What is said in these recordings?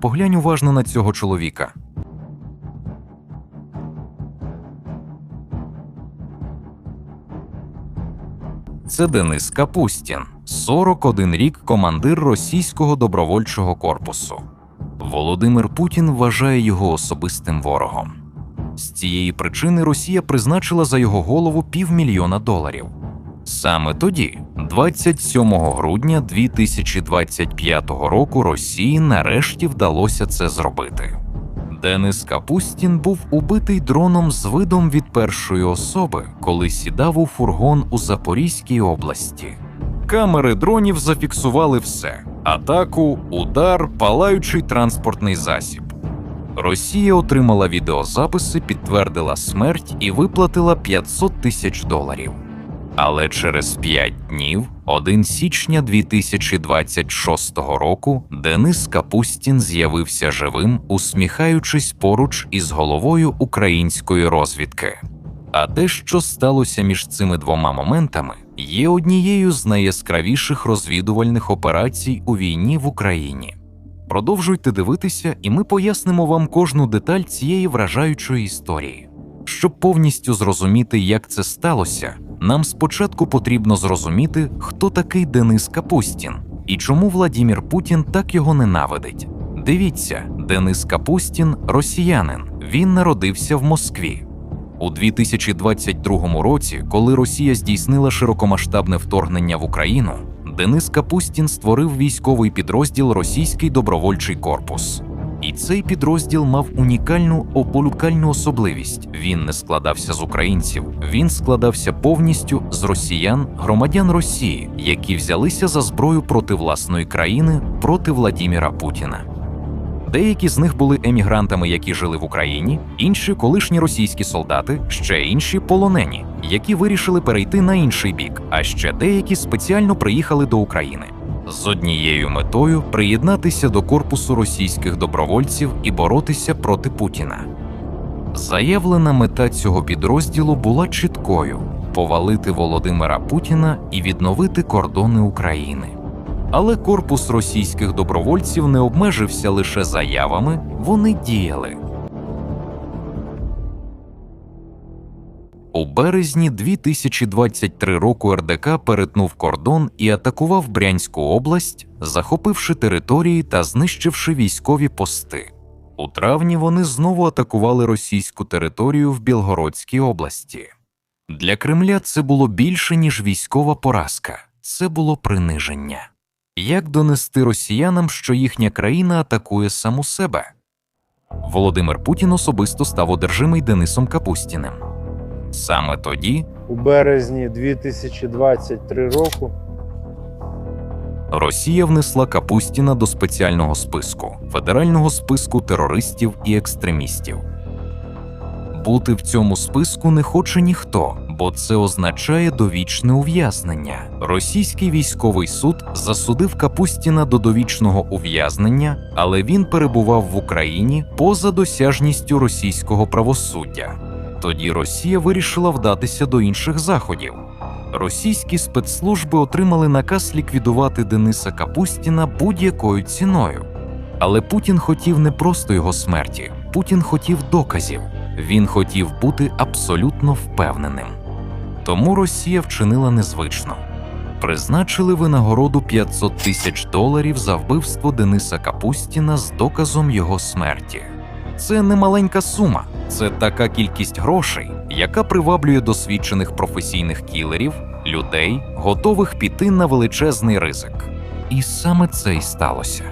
Поглянь уважно на цього чоловіка. Це Денис Капустін, 41 рік командир російського добровольчого корпусу. Володимир Путін вважає його особистим ворогом. З цієї причини Росія призначила за його голову півмільйона доларів. Саме тоді, 27 грудня 2025 року, Росії нарешті вдалося це зробити. Денис Капустін був убитий дроном з видом від першої особи, коли сідав у фургон у Запорізькій області. Камери дронів зафіксували все: атаку, удар, палаючий транспортний засіб. Росія отримала відеозаписи, підтвердила смерть і виплатила 500 тисяч доларів. Але через 5 днів, 1 січня 2026 року, Денис Капустін з'явився живим, усміхаючись поруч із головою української розвідки. А те, що сталося між цими двома моментами, є однією з найяскравіших розвідувальних операцій у війні в Україні. Продовжуйте дивитися, і ми пояснимо вам кожну деталь цієї вражаючої історії. Щоб повністю зрозуміти, як це сталося, нам спочатку потрібно зрозуміти, хто такий Денис Капустін і чому Владімір Путін так його ненавидить. Дивіться, Денис Капустін росіянин. Він народився в Москві. У 2022 році, коли Росія здійснила широкомасштабне вторгнення в Україну, Денис Капустін створив військовий підрозділ Російський добровольчий корпус. Цей підрозділ мав унікальну ополюкальну особливість. Він не складався з українців, він складався повністю з росіян, громадян Росії, які взялися за зброю проти власної країни, проти Владіміра Путіна. Деякі з них були емігрантами, які жили в Україні, інші колишні російські солдати, ще інші полонені, які вирішили перейти на інший бік, а ще деякі спеціально приїхали до України з однією метою приєднатися до корпусу російських добровольців і боротися проти Путіна. Заявлена мета цього підрозділу була чіткою повалити Володимира Путіна і відновити кордони України. Але корпус російських добровольців не обмежився лише заявами, вони діяли. У березні 2023 року РДК перетнув кордон і атакував Брянську область, захопивши території та знищивши військові пости. У травні вони знову атакували російську територію в Білгородській області. Для Кремля це було більше, ніж військова поразка, це було приниження. Як донести росіянам, що їхня країна атакує саму себе? Володимир Путін особисто став одержимий Денисом Капустіним. Саме тоді у березні 2023 року Росія внесла Капустіна до спеціального списку федерального списку терористів і екстремістів. Бути в цьому списку не хоче ніхто, бо це означає довічне ув'язнення. Російський військовий суд засудив Капустіна до довічного ув'язнення, але він перебував в Україні поза досяжністю російського правосуддя. Тоді Росія вирішила вдатися до інших заходів. Російські спецслужби отримали наказ ліквідувати Дениса Капустіна будь-якою ціною. Але Путін хотів не просто його смерті, Путін хотів доказів. Він хотів бути абсолютно впевненим. Тому Росія вчинила незвично. Призначили винагороду 500 тисяч доларів за вбивство Дениса Капустіна з доказом його смерті. Це не маленька сума, це така кількість грошей, яка приваблює досвідчених професійних кілерів, людей, готових піти на величезний ризик. І саме це й сталося.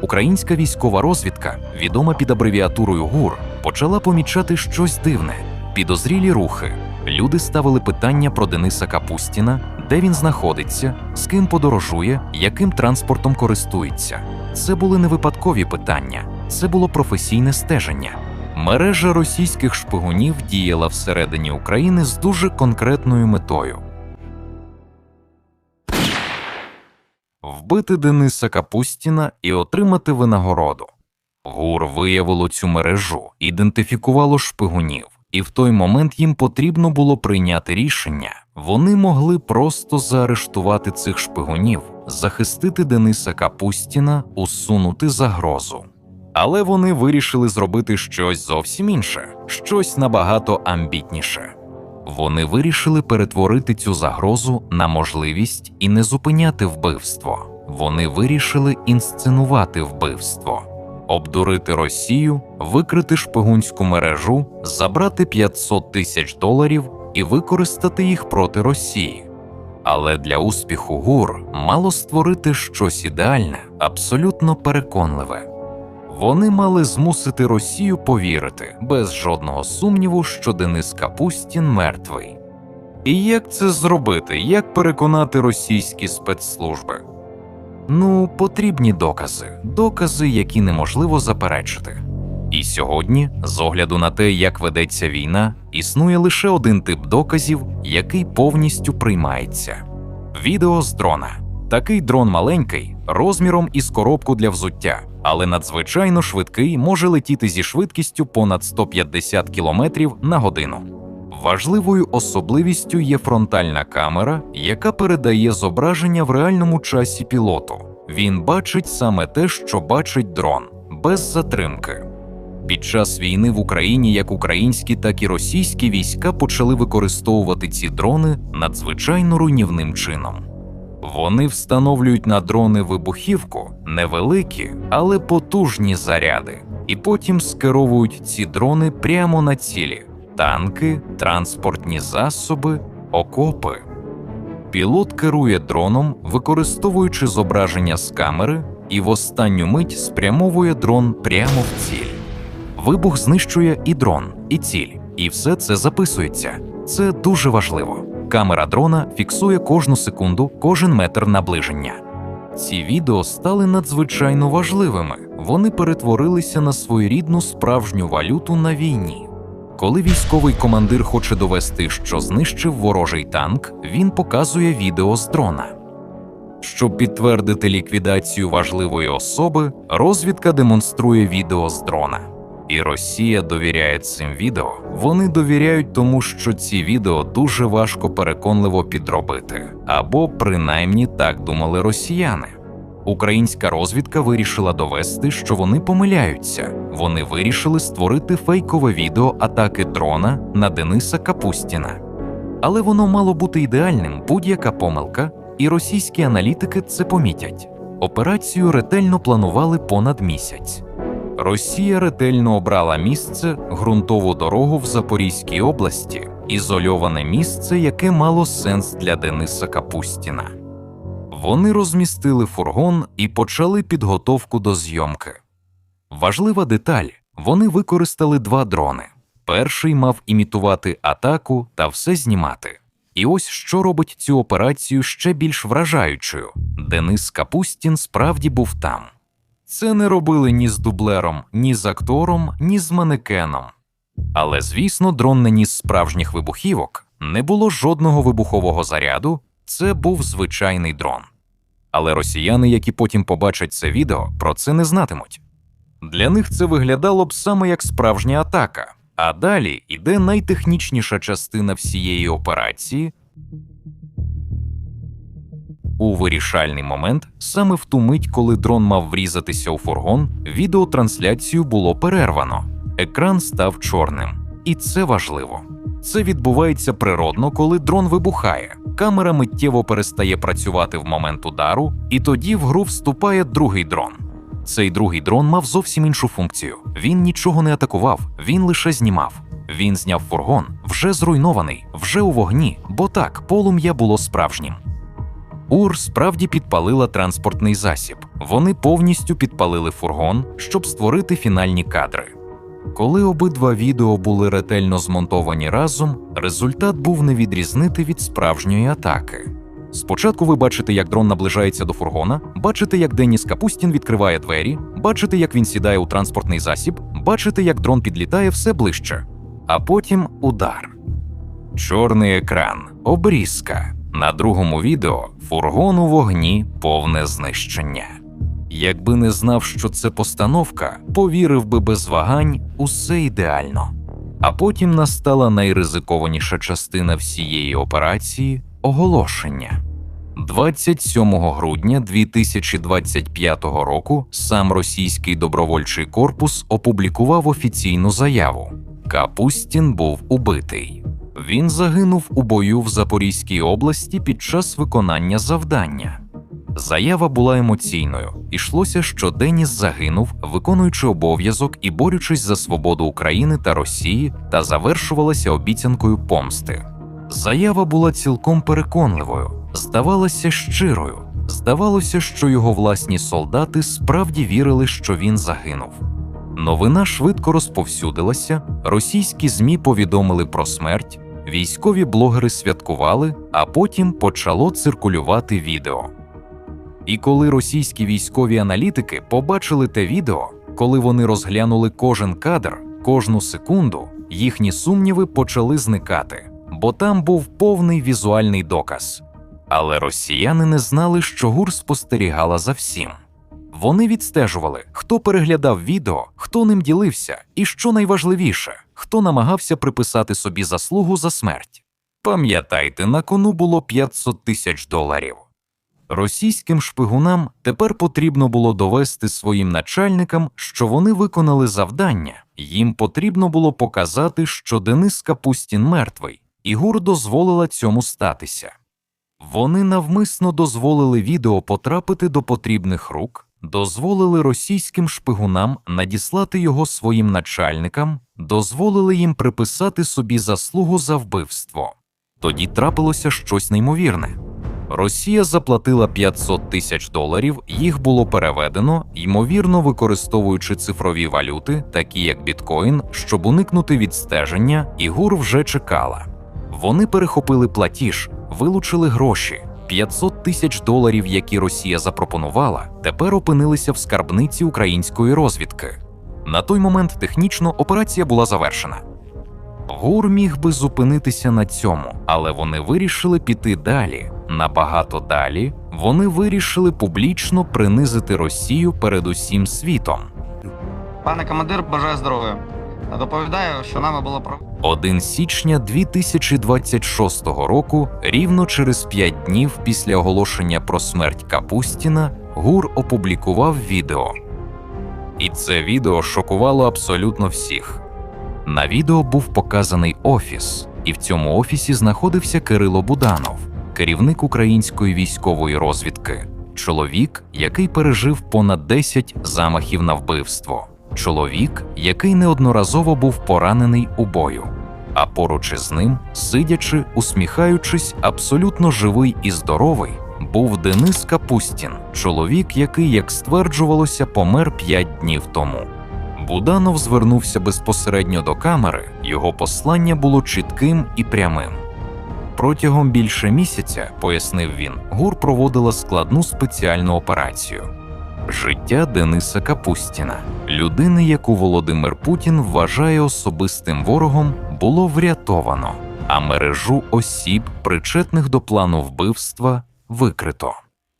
Українська військова розвідка, відома під абревіатурою ГУР, почала помічати щось дивне, підозрілі рухи. Люди ставили питання про Дениса Капустіна, де він знаходиться, з ким подорожує, яким транспортом користується. Це були не випадкові питання, це було професійне стеження. Мережа російських шпигунів діяла всередині України з дуже конкретною метою. Вбити Дениса Капустіна і отримати винагороду. ГУР виявило цю мережу, ідентифікувало шпигунів, і в той момент їм потрібно було прийняти рішення. Вони могли просто заарештувати цих шпигунів захистити Дениса Капустіна, усунути загрозу. Але вони вирішили зробити щось зовсім інше, щось набагато амбітніше. Вони вирішили перетворити цю загрозу на можливість і не зупиняти вбивство. Вони вирішили інсценувати вбивство, обдурити Росію, викрити шпигунську мережу, забрати 500 тисяч доларів і використати їх проти Росії. Але для успіху ГУР мало створити щось ідеальне, абсолютно переконливе. Вони мали змусити Росію повірити без жодного сумніву, що Денис Капустін мертвий. І як це зробити? Як переконати російські спецслужби? Ну, потрібні докази, докази, які неможливо заперечити. І сьогодні, з огляду на те, як ведеться війна, існує лише один тип доказів, який повністю приймається: відео з дрона. Такий дрон маленький, розміром із коробку для взуття, але надзвичайно швидкий може летіти зі швидкістю понад 150 км на годину. Важливою особливістю є фронтальна камера, яка передає зображення в реальному часі пілоту. Він бачить саме те, що бачить дрон, без затримки. Під час війни в Україні як українські, так і російські війська почали використовувати ці дрони надзвичайно руйнівним чином. Вони встановлюють на дрони вибухівку невеликі, але потужні заряди, і потім скеровують ці дрони прямо на цілі танки, транспортні засоби, окопи. Пілот керує дроном, використовуючи зображення з камери, і в останню мить спрямовує дрон прямо в ціль. Вибух знищує і дрон, і ціль, і все це записується. Це дуже важливо. Камера дрона фіксує кожну секунду, кожен метр наближення. Ці відео стали надзвичайно важливими. Вони перетворилися на своєрідну справжню валюту на війні. Коли військовий командир хоче довести, що знищив ворожий танк, він показує відео з дрона. Щоб підтвердити ліквідацію важливої особи, розвідка демонструє відео з дрона. І Росія довіряє цим відео. Вони довіряють тому, що ці відео дуже важко переконливо підробити, або принаймні так думали росіяни. Українська розвідка вирішила довести, що вони помиляються. Вони вирішили створити фейкове відео атаки дрона на Дениса Капустіна. Але воно мало бути ідеальним, будь-яка помилка, і російські аналітики це помітять. Операцію ретельно планували понад місяць. Росія ретельно обрала місце ґрунтову дорогу в Запорізькій області, ізольоване місце, яке мало сенс для Дениса Капустіна. Вони розмістили фургон і почали підготовку до зйомки. Важлива деталь: вони використали два дрони. Перший мав імітувати атаку та все знімати. І ось що робить цю операцію ще більш вражаючою: Денис Капустін справді був там. Це не робили ні з дублером, ні з актором, ні з манекеном. Але, звісно, дрон не ніс справжніх вибухівок, не було жодного вибухового заряду, це був звичайний дрон. Але росіяни, які потім побачать це відео, про це не знатимуть. Для них це виглядало б саме як справжня атака. А далі іде найтехнічніша частина всієї операції. У вирішальний момент, саме в ту мить, коли дрон мав врізатися у фургон, відеотрансляцію було перервано. Екран став чорним. І це важливо. Це відбувається природно, коли дрон вибухає. Камера миттєво перестає працювати в момент удару, і тоді в гру вступає другий дрон. Цей другий дрон мав зовсім іншу функцію. Він нічого не атакував, він лише знімав. Він зняв фургон, вже зруйнований, вже у вогні, бо так, полум'я було справжнім. УР справді підпалила транспортний засіб. Вони повністю підпалили фургон, щоб створити фінальні кадри. Коли обидва відео були ретельно змонтовані разом, результат був не відрізнити від справжньої атаки. Спочатку ви бачите, як дрон наближається до фургона, бачите, як Деніс Капустін відкриває двері, бачите, як він сідає у транспортний засіб, бачите, як дрон підлітає все ближче, а потім удар. Чорний екран, обрізка. На другому відео фургон у вогні повне знищення. Якби не знав, що це постановка, повірив би без вагань, усе ідеально. А потім настала найризикованіша частина всієї операції оголошення. 27 грудня 2025 року сам російський добровольчий корпус опублікував офіційну заяву. Капустін був убитий. Він загинув у бою в Запорізькій області під час виконання завдання. Заява була емоційною. Ішлося, що Деніс загинув, виконуючи обов'язок і борючись за свободу України та Росії, та завершувалася обіцянкою помсти. Заява була цілком переконливою, здавалася щирою. Здавалося, що його власні солдати справді вірили, що він загинув. Новина швидко розповсюдилася, російські ЗМІ повідомили про смерть, військові блогери святкували, а потім почало циркулювати відео. І коли російські військові аналітики побачили те відео, коли вони розглянули кожен кадр, кожну секунду, їхні сумніви почали зникати, бо там був повний візуальний доказ. Але росіяни не знали, що ГУР спостерігала за всім. Вони відстежували, хто переглядав відео, хто ним ділився, і що найважливіше, хто намагався приписати собі заслугу за смерть. Пам'ятайте, на кону було 500 тисяч доларів. Російським шпигунам тепер потрібно було довести своїм начальникам, що вони виконали завдання. Їм потрібно було показати, що Денис Капустін мертвий, і ГУР дозволила цьому статися. Вони навмисно дозволили відео потрапити до потрібних рук, дозволили російським шпигунам надіслати його своїм начальникам, дозволили їм приписати собі заслугу за вбивство. Тоді трапилося щось неймовірне. Росія заплатила 500 тисяч доларів, їх було переведено, ймовірно використовуючи цифрові валюти, такі як біткоін, щоб уникнути відстеження, і ГУР вже чекала. Вони перехопили платіж, вилучили гроші. 500 тисяч доларів, які Росія запропонувала, тепер опинилися в скарбниці української розвідки. На той момент технічно операція була завершена. ГУР міг би зупинитися на цьому, але вони вирішили піти далі. Набагато далі вони вирішили публічно принизити Росію перед усім світом. Пане командир, бажаю здоров'я. Доповідаю, що нами було про 1 січня 2026 року, рівно через 5 днів після оголошення про смерть Капустіна, ГУР опублікував відео. І це відео шокувало абсолютно всіх. На відео був показаний офіс, і в цьому офісі знаходився Кирило Буданов, керівник української військової розвідки, чоловік, який пережив понад 10 замахів на вбивство, чоловік, який неодноразово був поранений у бою. А поруч із ним, сидячи, усміхаючись, абсолютно живий і здоровий, був Денис Капустін, чоловік, який, як стверджувалося, помер 5 днів тому. Буданов звернувся безпосередньо до камери, його послання було чітким і прямим. Протягом більше місяця, пояснив він, ГУР проводила складну спеціальну операцію. Життя Дениса Капустіна, людини, яку Володимир Путін вважає особистим ворогом, було врятовано, а мережу осіб, причетних до плану вбивства, викрито.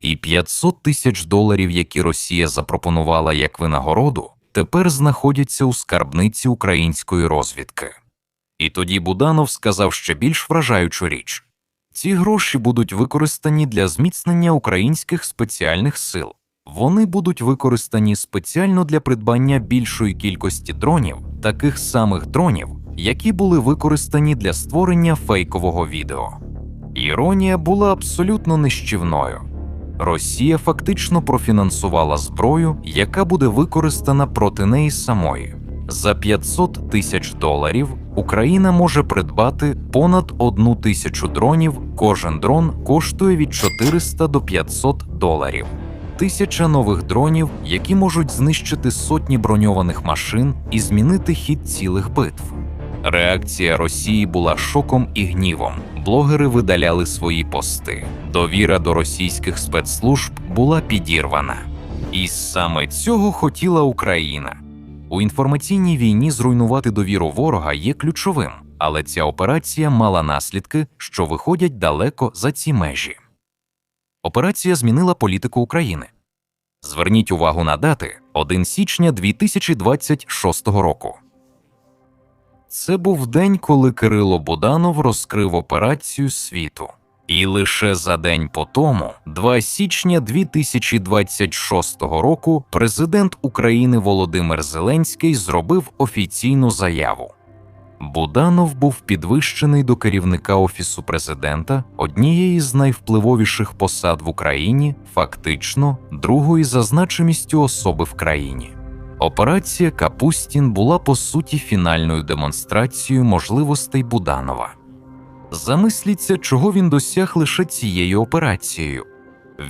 І 500 тисяч доларів, які Росія запропонувала як винагороду, тепер знаходяться у скарбниці української розвідки. І тоді Буданов сказав ще більш вражаючу річ: ці гроші будуть використані для зміцнення українських спеціальних сил. Вони будуть використані спеціально для придбання більшої кількості дронів, таких самих дронів, які були використані для створення фейкового відео. Іронія була абсолютно нищівною. Росія фактично профінансувала зброю, яка буде використана проти неї самої. За 500 тисяч доларів Україна може придбати понад одну тисячу дронів. Кожен дрон коштує від 400 до 500 доларів. Тисяча нових дронів, які можуть знищити сотні броньованих машин і змінити хід цілих битв. Реакція Росії була шоком і гнівом. Блогери видаляли свої пости. Довіра до російських спецслужб була підірвана. І саме цього хотіла Україна. У інформаційній війні зруйнувати довіру ворога є ключовим, але ця операція мала наслідки, що виходять далеко за ці межі. Операція змінила політику України. Зверніть увагу на дати 1 січня 2026 року. Це був день, коли Кирило Буданов розкрив операцію світу. І лише за день по тому, 2 січня 2026 року, президент України Володимир Зеленський зробив офіційну заяву. Буданов був підвищений до керівника офісу президента, однієї з найвпливовіших посад в Україні, фактично другої за значимістю особи в країні. Операція Капустін була по суті фінальною демонстрацією можливостей Буданова. Замисліться, чого він досяг лише цією операцією.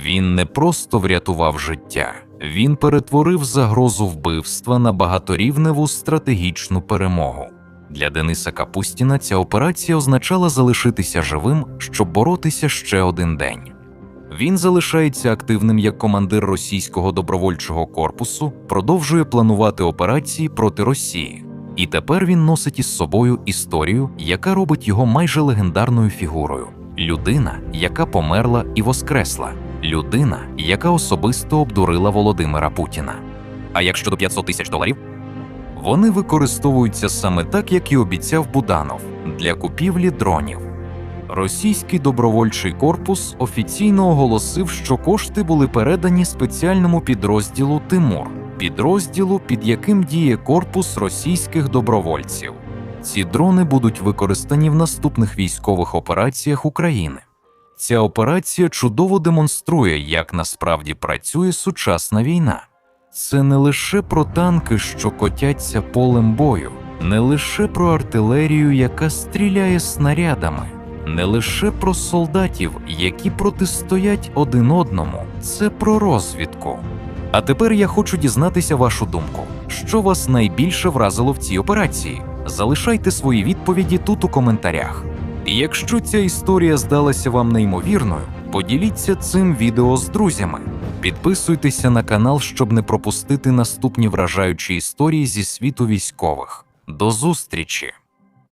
Він не просто врятував життя, він перетворив загрозу вбивства на багаторівневу стратегічну перемогу. Для Дениса Капустіна ця операція означала залишитися живим, щоб боротися ще один день. Він залишається активним як командир російського добровольчого корпусу, продовжує планувати операції проти Росії. І тепер він носить із собою історію, яка робить його майже легендарною фігурою. Людина, яка померла і воскресла, людина, яка особисто обдурила Володимира Путіна. А як щодо 500 тисяч доларів? Вони використовуються саме так, як і обіцяв Буданов для купівлі дронів. Російський добровольчий корпус офіційно оголосив, що кошти були передані спеціальному підрозділу Тимур, підрозділу, під яким діє корпус російських добровольців. Ці дрони будуть використані в наступних військових операціях України. Ця операція чудово демонструє, як насправді працює сучасна війна. Це не лише про танки, що котяться полем бою, не лише про артилерію, яка стріляє снарядами, не лише про солдатів, які протистоять один одному, це про розвідку. А тепер я хочу дізнатися вашу думку. Що вас найбільше вразило в цій операції? Залишайте свої відповіді тут у коментарях. І якщо ця історія здалася вам неймовірною, поділіться цим відео з друзями. Підписуйтеся на канал, щоб не пропустити наступні вражаючі історії зі світу військових. До зустрічі!